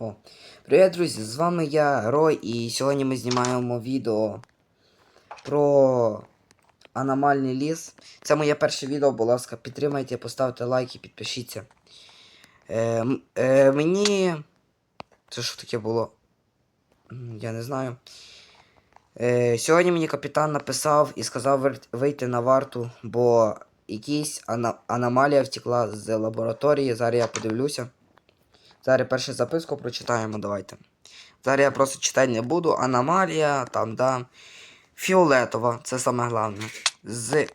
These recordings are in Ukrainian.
О. Привіт, друзі! З вами я, Рой, і сьогодні ми знімаємо відео про аномальний ліс. Це моє перше відео, будь ласка, підтримайте, поставте лайк і підпишіться. Е, е, мені. Це що таке було? Я не знаю. Е, сьогодні мені капітан написав і сказав вийти на варту, бо якась ана- аномалія втекла з лабораторії. Зараз я подивлюся. Зараз першу записку прочитаємо, давайте. Зараз я просто читати не буду. Аномалія, там, да. Фіолетова, це саме головне. З.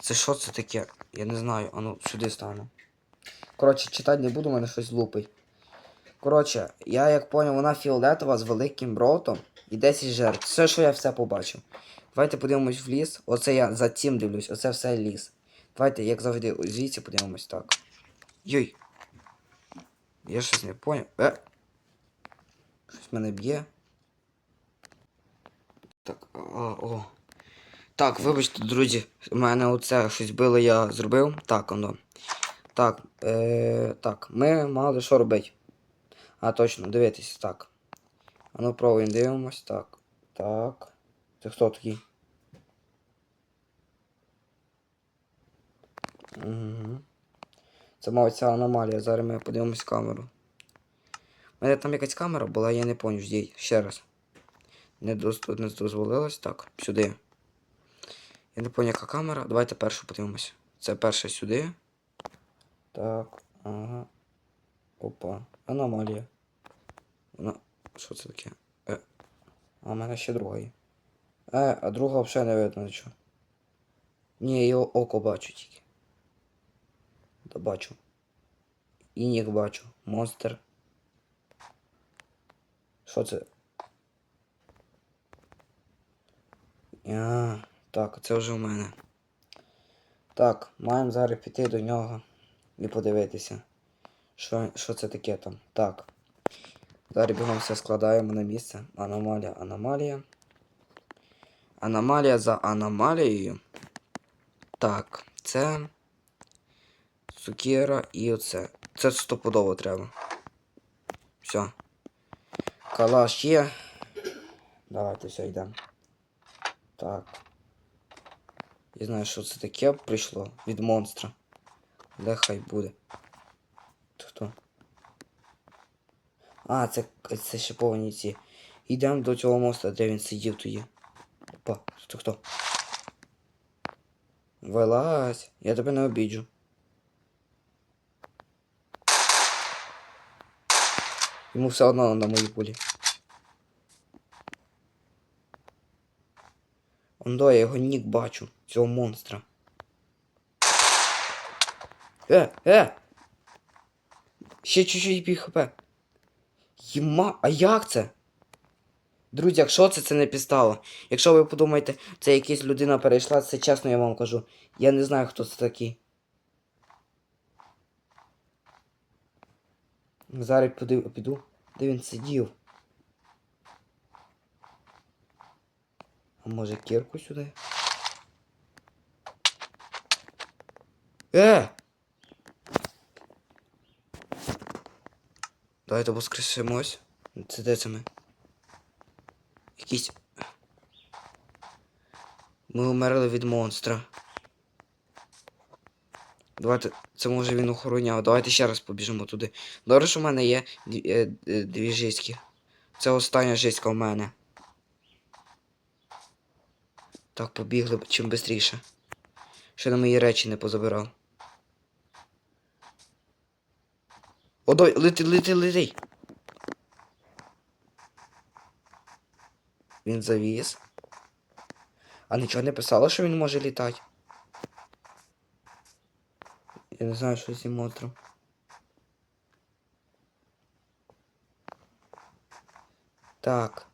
Це що це таке? Я не знаю. Ану, сюди стану. Коротше, читати не буду, у мене щось лупить. Коротше, я як поняв, вона фіолетова з великим ротом і 10 жертв. Все, що я все побачив. Давайте подивимось в ліс. Оце я за цим дивлюсь, оце все ліс. Давайте, як завжди, звідси подивимось так. Йой. Я щось не поняв. Е. Щось мене б'є. Так, а, о. Так, вибачте, друзі, у мене оце щось було, я зробив. Так, воно. Так, е, так, ми мали що робити. А, точно, дивитись, так. А ну пробуємо, дивимось, так. Так. Це хто такий? Угу. Це мабуть ця аномалія. Зараз ми подивимось камеру. У мене там якась камера була, я не поняв, ждіть. Ще раз. Не, доз... не дозволилось. Так, сюди. Я не поняв, яка камера. Давайте першу подивимось. Це перша сюди. Так, ага. Опа. Аномалія. Вона. Що це таке? Е. А в мене ще друга є. Е, а друга взагалі не видно нічого. Ні, його око бачу тільки. Да бачу. І нік бачу. Монстр. Що це? А, так, це вже у мене. Так, маємо зараз піти до нього і подивитися. Що, що це таке там? Так. Зараз бігом все складаємо на місце. Аномалія, аномалія. Аномалія за аномалією. Так, це. Цукіра і оце. Це стопудово треба. Все. Калаш є. Давайте все йдемо. Так. Я знаю, що це таке прийшло від монстра. Де хай буде. Хто? А, це, це шиповані ці. Йдемо до цього моста, де він сидів тоді. Опа, хто хто? Вилазь, я тебе не обіджу. Йому все одно на мої пулі. Ондо, я його нік бачу, цього монстра. Е, е! Ще чуть-чуть пів хп. Єма, а як це? Друзі, якщо це, це не підстава. Якщо ви подумаєте, це якась людина перейшла, це чесно я вам кажу. Я не знаю, хто це такий. Зараз піду, піду. Де він сидів? А може кірку сюди? Е! Давайте воскресимось. Це де це ми? Якісь. Ми умерли від монстра. Давайте. Це може він охороняв. Давайте ще раз побіжимо туди. Добре, що в мене є дві, е, е, дві жиськи. Це остання жиська в мене. Так, побігли чим швидше. Ще на мої речі не позабирав. О, давай, лети, лети, лети. Він завіз. А нічого не писало, що він може літати. Я не знаю, що з цим. Так.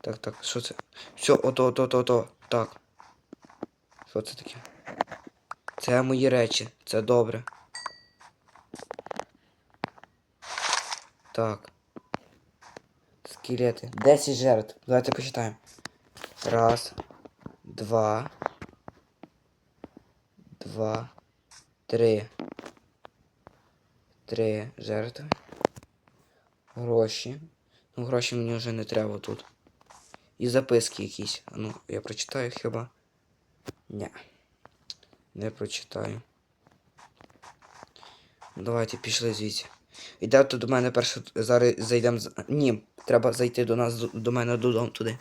Так, так, що це? Все, ото, ото, ото, ото. Так. Що це таке? Це мої речі. Це добре. Так. Скелети. 10 жертв. Давайте почитаємо. Раз. Два. Два. Три. Три жертви. Гроші. Ну, гроші мені вже не треба тут. І записки якісь. Ну, я прочитаю хіба. Ні. Не прочитаю. Давайте пішли звідси. Йдете до мене перше. Зараз зайдемо. Ні, треба зайти до нас до мене додому туди.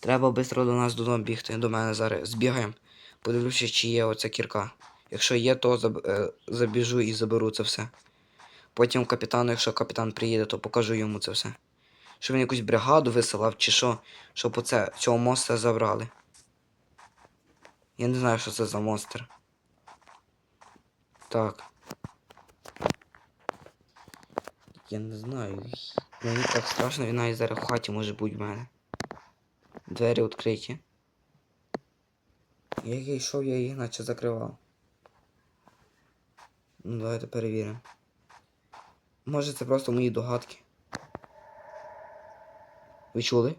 Треба швидко до нас додому бігти. До мене зараз. Збігаємо. Подивлюся, чи є оця кірка. Якщо є, то е, забіжу і заберу це все. Потім капітану, якщо капітан приїде, то покажу йому це все. Що він якусь бригаду висилав, чи що, щоб оце цього монстра забрали. Я не знаю, що це за монстр. Так. Я не знаю. Мені так страшно, він навіть зараз в хаті може бути в мене. Двері відкриті. Я як йшов, я їх наче закривав. Ну, давайте перевіримо. Може це просто мої догадки. Ви чули?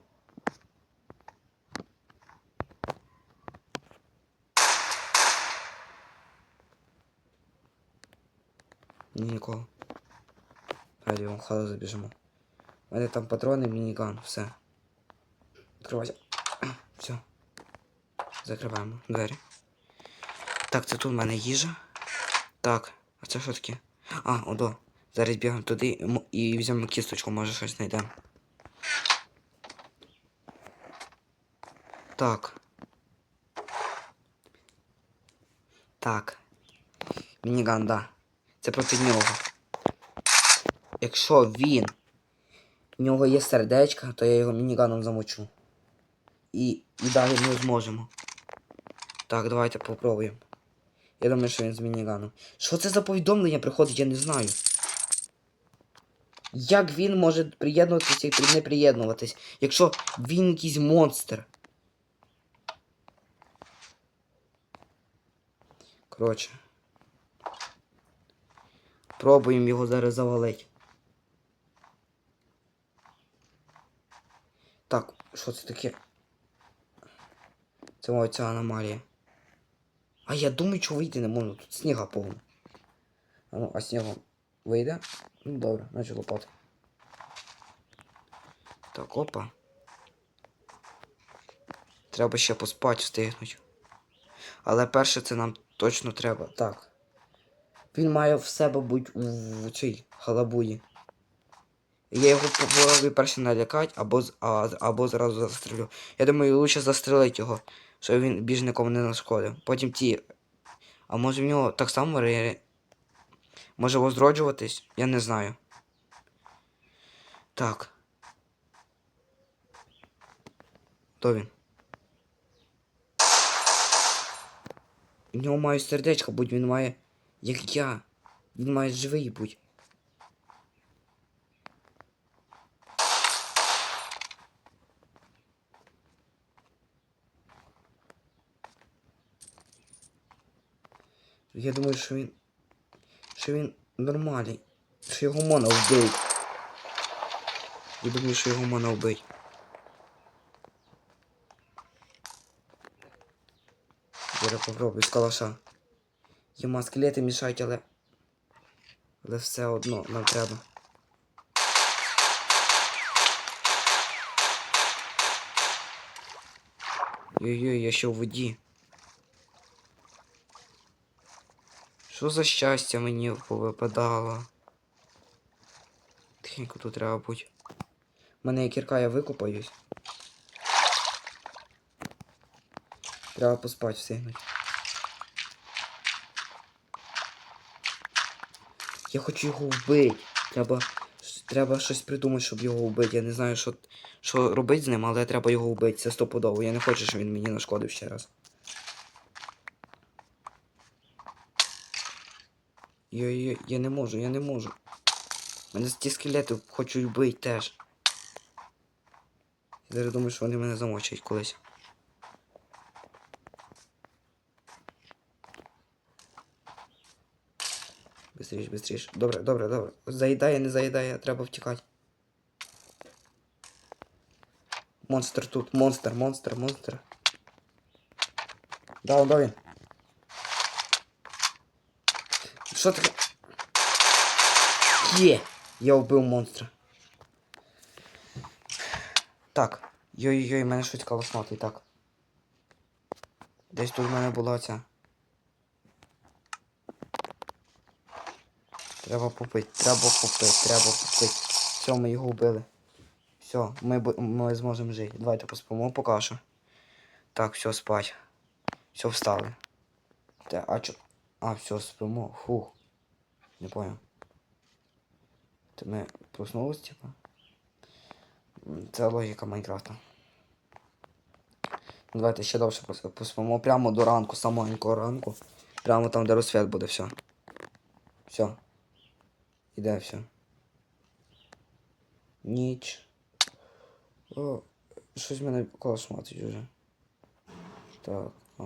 Ні, нікого. Раді вам в хату забіжимо. У мене там патрони, мініган, все. Відкривайся. Все. Закриваємо двері. Так, це тут в мене їжа. Так, а це що таке? А, одо. Зараз бігаємо туди і візьмемо кісточку, може щось знайдемо. Так. Так. Мініган, да. Це проти нього. Якщо він. В нього є сердечко, то я його мініганом замочу. І, і далі ми зможемо. Так, давайте попробуємо. Я думаю, що він з мініганом. Що це за повідомлення приходить, я не знаю. Як він може приєднуватися і не приєднуватись, якщо він якийсь монстр? Коротше. Пробуємо його зараз завалити. Так, що це таке? Це моя ця аномалія. А я думаю, що вийти не можу. Тут сніга повно. А ну, а снігом вийде? Ну добре, наче лопати. Так, опа. Треба ще поспати встигнуть. Але перше це нам точно треба. Так. Він має в себе бути в цій халабуї. Я його попробую перше налякати, або, або зразу застрелю. Я думаю, лучше застрелити його, щоб він більш нікому не нашкодив. Потім ті. А може в нього так само ре... Може возроджуватись? Я не знаю. Так. Хто він? У нього має сердечко, будь він має. Як я. Він має живий будь. Я думаю, що він. Що він нормальний. Що його можна вбити. Я думаю, що його можна вбити. Зараз попробую з калаша. Йому скелети мішають, але. Але все одно нам треба. Ой-ой, я ще в воді. Що за щастя мені повипадало? Тихенько тут треба бути. У мене є кірка, я викупаюсь. Треба поспати встигнуть. Я хочу його вбити. Треба. Треба щось придумати, щоб його вбити. Я не знаю, що, що робити з ним, але треба його вбити. Це стопудово. Я не хочу, щоб він мені нашкодив ще раз. Я, я, не можу, я не можу. Мене ті скелети хочуть вбити теж. Я зараз думаю, що вони мене замочать колись. Бистріш, бистріш. Добре, добре, добре. Заїдає, не заїдає, треба втікати. Монстр тут, монстр, монстр, монстр. Да, да він. Що таке? Є! Я вбив монстра. Так. Йой-йой, мене щось калашмати, так. Десь тут в мене була ця. Треба попити, треба попити, треба попити. Все, ми його вбили. Все, ми, ми зможемо жити. Давайте поспимо поки що. Так, все, спать. Все, встали. Та, а чо? А, все, спимо. Фух. Не понял. Ти ми проснулись, типа? Це логіка Майнкрафта. Ну, Давайте ще довше поспимо. Прямо до ранку, самого ранку. Прямо там, де розсвіт буде, все. Все. Іде все. Ніч. О, щось мене колошматить уже. Так. А...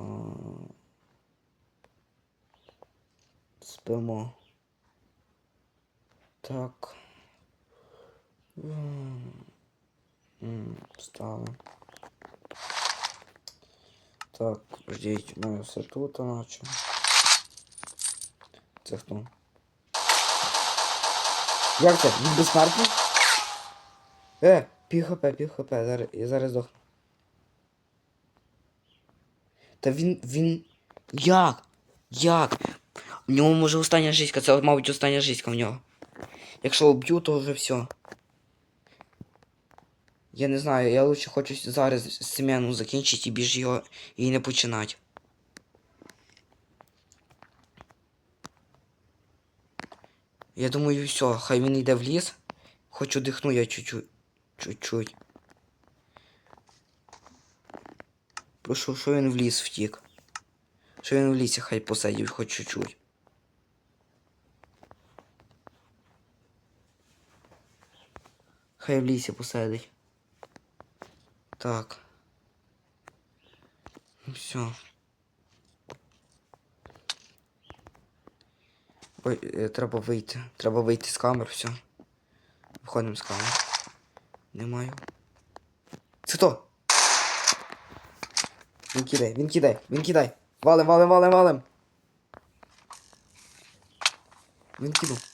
Спимо. Так. Встали. Так, ждіть, мене все тут, наче. Це хто? Як це? Він безсмертний? Е, пів хп, пів хп, зараз, я зараз здохну. Та він, він... Як? Як? У нього може остання життя, це, мабуть, остання життя в нього. Якщо уб'ю, то вже все. Я не знаю, я лучше хочу зараз семену закінчити і більш його і не починати. Я думаю, все, хай він йде в ліс. Хочу дихну я чуть-чуть. Чуть-чуть. Прошу, що він в ліс втік. Що він в лісі хай посидів хоч чуть-чуть. Хай в лісі посидить. Так. Ну все. Ой, е, треба вийти. Треба вийти з камер, все. Виходимо з камер. Немає. Це хто? Він кидає, він кидає, він кидає. Валим, валим, валим, валим. Він кинув.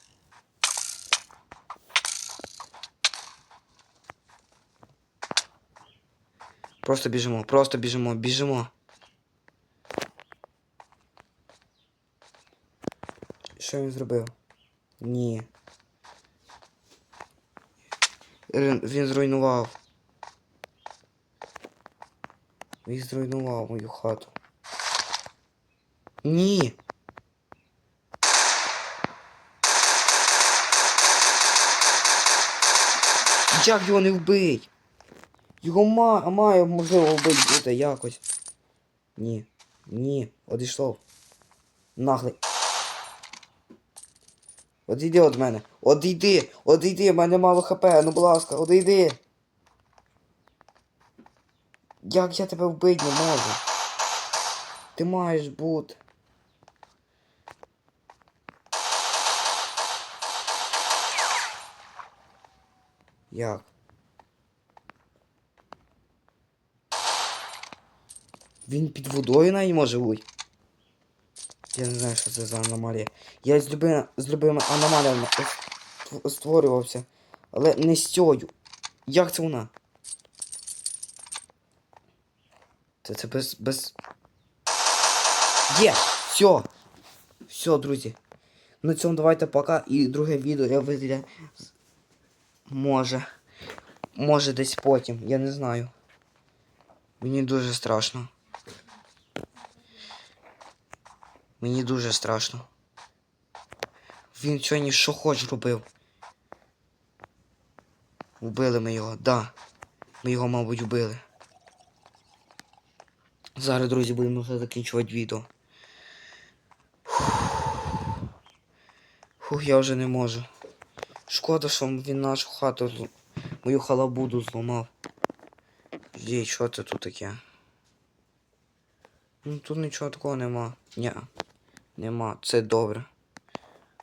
Просто біжимо, просто біжимо, біжимо. Що він зробив? Ні. Він, зруйнував. Він зруйнував мою хату. Ні. Як його не вбить? Його ма має можливо вбити якось. Ні. Ні. Одійшов. Наглий. Одійди від мене. Одійди! Одійди, в мене мало хп, ну будь ласка, одійди. Як я тебе вбити не можу? Ти маєш бути. Як? Він під водою навіть може бути. Я не знаю, що це за аномалія. Я з любими, з любими аномаліями створювався. Але не з цією. Як це вона? Це це без. без. Є! Все! Все, друзі. На цьому давайте пока. І друге відео я виділя. Може. Може десь потім. Я не знаю. Мені дуже страшно. Мені дуже страшно. Він сьогодні що хоч робив. Убили ми його, да. Ми його, мабуть, вбили. Зараз, друзі, будемо вже закінчувати відео. Фух. Я вже не можу. Шкода, що він нашу хату, мою халабуду зламав. Ждіть, що це тут таке? Ну тут нічого такого нема. Ні. Нема. Це добре.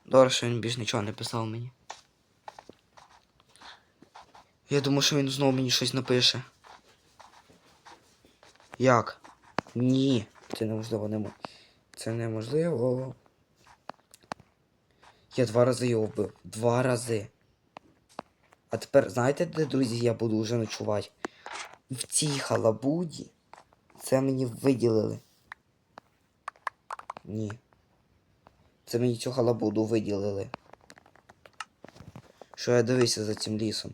Добре, що він більш нічого не писав мені. Я думаю, що він знову мені щось напише. Як? Ні. Це неможливо не мо- Це неможливо. Я два рази його вбив. Два рази. А тепер знаєте, де, друзі, я буду вже ночувати? в цій халабуді це мені виділили. Ні. Це мені цю халабуду виділили. Що я дивився за цим лісом.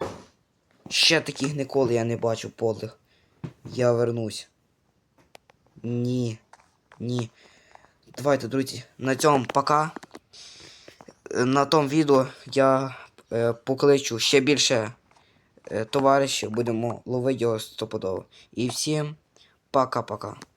Ще таких ніколи я не бачу подлих. Я вернусь. Ні. Ні. Давайте, друзі, на цьому пока. На тому відео я е, покличу ще більше е, товаришів, будемо ловити його стопудово. І всім пока-пока.